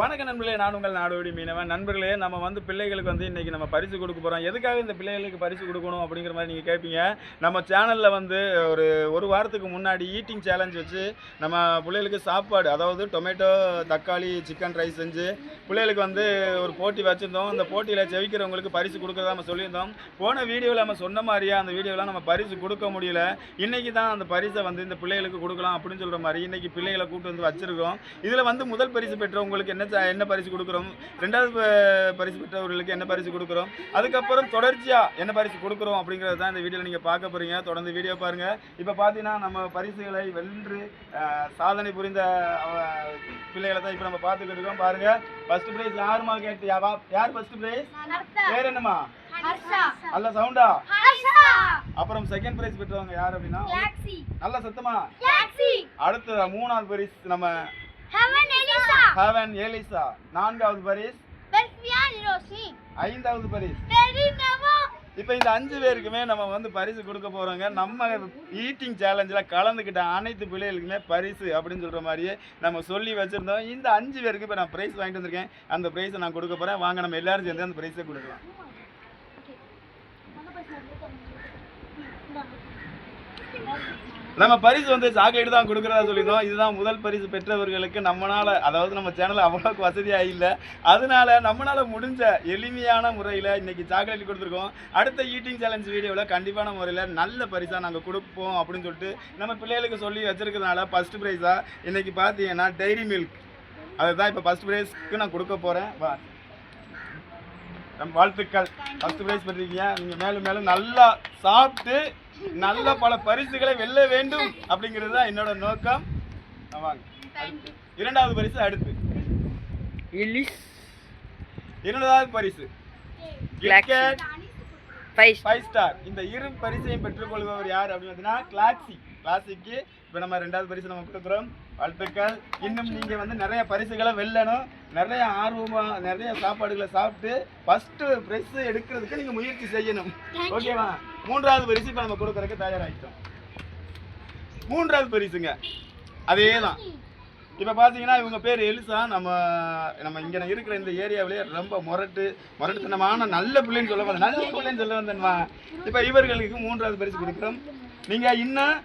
வணக்க நண்பர்களே நான் உங்கள் நாடோடி மீனவன். நண்பர்களே நம்ம வந்து பிள்ளைகளுக்கு வந்து இன்றைக்கி நம்ம பரிசு கொடுக்க போகிறோம் எதுக்காக இந்த பிள்ளைகளுக்கு பரிசு கொடுக்கணும் அப்படிங்கிற மாதிரி நீங்கள் கேட்பீங்க நம்ம சேனலில் வந்து ஒரு ஒரு வாரத்துக்கு முன்னாடி ஈட்டிங் சேலஞ்ச் வச்சு நம்ம பிள்ளைகளுக்கு சாப்பாடு அதாவது டொமேட்டோ தக்காளி சிக்கன் ரைஸ் செஞ்சு பிள்ளைகளுக்கு வந்து ஒரு போட்டி வச்சுருந்தோம். அந்த போட்டியில் ஜெயிக்கிறவங்களுக்கு பரிசு கொடுக்கறதா நம்ம சொல்லியிருந்தோம். போன வீடியோவில் நம்ம சொன்ன மாதிரியே அந்த வீடியோவில் நம்ம பரிசு கொடுக்க முடியல. இன்றைக்கி தான் அந்த பரிசை வந்து இந்த பிள்ளைகளுக்கு கொடுக்கலாம் அப்படின்னு சொல்கிற மாதிரி இன்றைக்கி பிள்ளைகளை கூப்பிட்டு வந்து வச்சுருக்கோம். இதில் வந்து முதல் பரிசு பெற்றவங்களுக்கு என்ன என்ன பரிசு கொடுக்குறோம்? ரெண்டாவது பரிசு பெற்றவர்களுக்கு என்ன பரிசு கொடுக்குறோம்? அதுக்கப்புறம் தொடர்ச்சியாக என்ன பரிசு கொடுக்குறோம் அப்படிங்கிறது தான் இந்த வீடியோவில் நீங்கள் பார்க்க போகிறீங்க தொடர்ந்து வீடியோ பாருங்கள் இப்போ பார்த்தீங்கன்னா நம்ம பரிசுகளை வென்று சாதனை புரிந்த பிள்ளைகளை தான் இப்போ நம்ம பார்த்துக்கிட்டு இருக்கோம். பாருங்கள் ஃபர்ஸ்ட் ப்ரைஸ் யாருமா கேட்டு யார் ஃபர்ஸ்ட் ப்ரைஸ் பேர் என்னம்மா? நல்ல சவுண்டா அப்புறம் செகண்ட் ப்ரைஸ் பெற்றவங்க யார் அப்படின்னா? நல்ல சத்தமா? அடுத்த மூணாவது பரிசு நம்ம ஹேவன் ஏலிசா நான்காவது பரிஸ். ஐந்தாவது பரிஸ். இப்போ இந்த அஞ்சு பேருக்குமே நம்ம வந்து பரிசு கொடுக்க போறோங்க. நம்ம ஈட்டிங் சேலஞ்சில் கலந்துக்கிட்ட அனைத்து பிள்ளைகளுக்குமே பரிசு அப்படின்னு சொல்ற மாதிரியே நம்ம சொல்லி வச்சிருந்தோம். இந்த அஞ்சு பேருக்கு இப்போ நான் ப்ரைஸ் வாங்கிட்டு வந்திருக்கேன். அந்த ப்ரைஸை நான் கொடுக்க போறேன். வாங்க நம்ம எல்லாரும் சேர்ந்து அந்த ப்ரைஸை கொடுக்கலாம். நம்ம பரிசு வந்து சாக்லேட் தான் கொடுக்குறதா சொல்லியிருந்தோம். இதுதான் முதல் பரிசு பெற்றவர்களுக்கு நம்மளால் அதாவது நம்ம சேனல் அவ்வளோக்கு வசதியாக இல்லை. அதனால நம்மளால் முடிஞ்ச எளிமையான முறையில் இன்றைக்கி சாக்லேட் கொடுத்துருக்கோம். அடுத்த ஈட்டிங் சேலஞ்ச் வீடியோவில் கண்டிப்பான முறையில் நல்ல பரிசாக நாங்கள் கொடுப்போம் அப்படின்னு சொல்லிட்டு நம்ம பிள்ளைகளுக்கு சொல்லி வச்சுருக்கிறதுனால ஃபஸ்ட் ப்ரைஸாக இன்றைக்கி பார்த்தீங்கன்னா டைரி மில்க் அதுதான் இப்போ ஃபஸ்ட் ப்ரைஸ்க்கு நான் கொடுக்க போகிறேன் வா. நம்ம வாழ்த்துக்கள். ஃபஸ்ட் ப்ரைஸ் பெற்றிருக்கீங்க. நீங்கள் மேலும் மேலும் நல்லா சாப்பிட்டு நல்ல பல பரிசுகளை வெல்ல வேண்டும் அப்படிங்கிறது தான் என்னோட நோக்கம். ஆ, வாங்க. அடுத்து. இரண்டாவது பரிசு அடுத்து. இரண்டாவது பரிசு. கிரிக்கெட் ஃபைவ் ஸ்டார் இந்த இரு பரிசையும் பெற்றுக்கொள்பவர் யார் அப்படின்னு பார்த்தீங்கன்னா கிளாக்ஸி கிளாசிக்கு இப்போ நம்ம ரெண்டாவது பரிசு நம்ம கொடுக்குறோம் வாழ்த்துக்கள். இன்னும் நீங்கள் வந்து நிறைய பரிசுகளை வெல்லணும். நிறைய ஆர்வமாக நிறைய சாப்பாடுகளை சாப்பிட்டு ஃபஸ்ட்டு ப்ரைஸ் எடுக்கிறதுக்கு நீங்கள் முயற்சி செய்யணும். ஓகேவா மூன்றாவது பரிசு இப்போ நம்ம கொடுக்கறதுக்கு தயாராகிட்டோம் மூன்றாவது பரிசுங்க. அதே தான் இப்போ பார்த்தீங்கன்னா இவங்க பேர் எலிசா. நம்ம நம்ம இங்கே இருக்கிற இந்த ஏரியாவிலே ரொம்ப முரட்டு முரட்டுத்தனமான நல்ல பிள்ளைன்னு சொல்ல வந்தேன். நல்ல பிள்ளைன்னு சொல்ல வந்தேன்மா. இப்போ இவர்களுக்கு மூன்றாவது பரிசு கொடுக்குறோம். நீங்கள் இன்னும்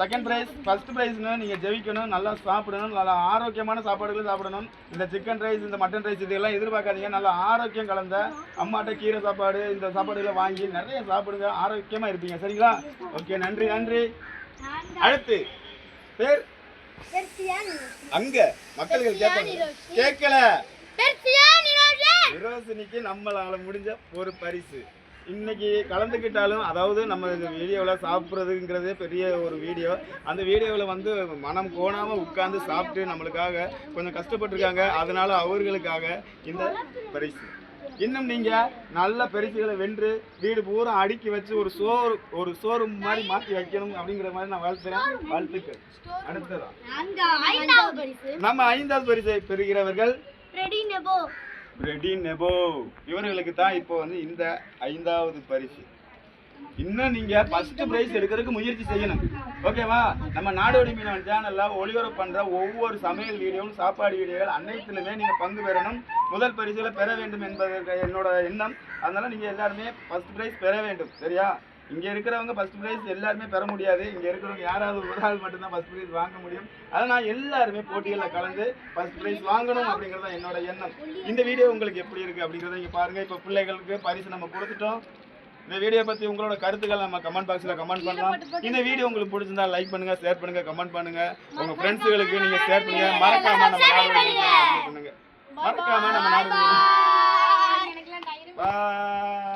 செகண்ட் ப்ரைஸ் ஃபர்ஸ்ட் ப்ரைஸ்னு நீங்கள் ஜெயிக்கணும். நல்லா சாப்பிடணும். நல்லா ஆரோக்கியமான சாப்பாடுகளும் சாப்பிடணும். இந்த சிக்கன் ரைஸ் இந்த மட்டன் ரைஸ் இதெல்லாம் எதிர்பார்க்காதீங்க. நல்லா ஆரோக்கியம் கலந்த அம்மாட்ட கீரை சாப்பாடு இந்த சாப்பாடுகளை வாங்கி நிறைய சாப்பிடுங்க. ஆரோக்கியமாக இருப்பீங்க. சரிங்களா? ஓகே நன்றி. நன்றி. அடுத்து பேர்? அங்க மக்கள்கள் கேட்பாங்க. கேட்கல. நிரோசினிக்கு நம்மளால முடிஞ்ச ஒரு பரிசு. இன்னைக்கு கலந்துக்கிட்டாலும் அதாவது நம்ம இந்த வீடியோவில் சாப்பிட்றதுங்கிறதே பெரிய ஒரு வீடியோ. அந்த வீடியோவில் வந்து மனம் கோணாமல் உட்கார்ந்து சாப்பிட்டு நம்மளுக்காக கொஞ்சம் கஷ்டப்பட்டிருக்காங்க. அதனால அவர்களுக்காக இந்த பரிசு. இன்னும் நீங்கள் நல்ல பரிசுகளை வென்று வீடு பூரா அடுக்கி வச்சு ஒரு சோறு ஒரு சோறு மாதிரி மாற்றி வைக்கணும் அப்படிங்கிற மாதிரி நான் வாழ்த்துறேன். வாழ்த்துக்கள். அடுத்ததான் நம்ம ஐந்தாவது பரிசை பெறுகிறவர்கள் இவர்களுக்கு தான் இப்போ வந்து இந்த ஐந்தாவது பரிசு. இன்னும் நீங்க ஃபர்ஸ்ட் பிரைஸ் எடுக்கிறதுக்கு முயற்சி செய்யணும். ஓகேவா நம்ம நாடோடி மீனவன் சேனல்ல ஒளிபரப்பு பண்ற ஒவ்வொரு சமையல் வீடியோவும் சாப்பாடு வீடியோகள் அனைத்துலுமே நீங்க பங்கு பெறணும். முதல் பரிசுல பெற வேண்டும் என்பது என்னோட எண்ணம். அதனால நீங்க எல்லாருமே ஃபர்ஸ்ட் பிரைஸ் பெற வேண்டும். சரியா? இங்க இருக்கிறவங்க ஃபர்ஸ்ட் பிரைஸ் எல்லாருமே பெற முடியாது. இங்க இருக்கிறவங்க யாராவது ஒரு ஆள் மட்டும்தான் ஃபர்ஸ்ட் பிரைஸ் வாங்க முடியும். அதனால் எல்லாருமே போட்டிகளில் கலந்து ஃபர்ஸ்ட் பிரைஸ் வாங்கணும் அப்படிங்கிறது தான் என்னோட எண்ணம். இந்த வீடியோ உங்களுக்கு எப்படி இருக்கு அப்படிங்கிறத இங்க பாருங்க. இப்போ பிள்ளைகளுக்கு பரிசு நம்ம கொடுத்துட்டோம். இந்த வீடியோ பற்றி உங்களோட கருத்துக்கள் நம்ம கமெண்ட் பாக்ஸில் கமெண்ட் பண்ணலாம். இந்த வீடியோ உங்களுக்கு பிடிச்சிருந்தா லைக் பண்ணுங்க ஷேர் பண்ணுங்க கமெண்ட் பண்ணுங்க. உங்க ஃப்ரெண்ட்ஸுகளுக்கு நீங்க ஷேர் பண்ணுங்க. மறக்காம நம்ம நாடு பண்ணுங்க மறக்காம நம்ம நாடு பாய்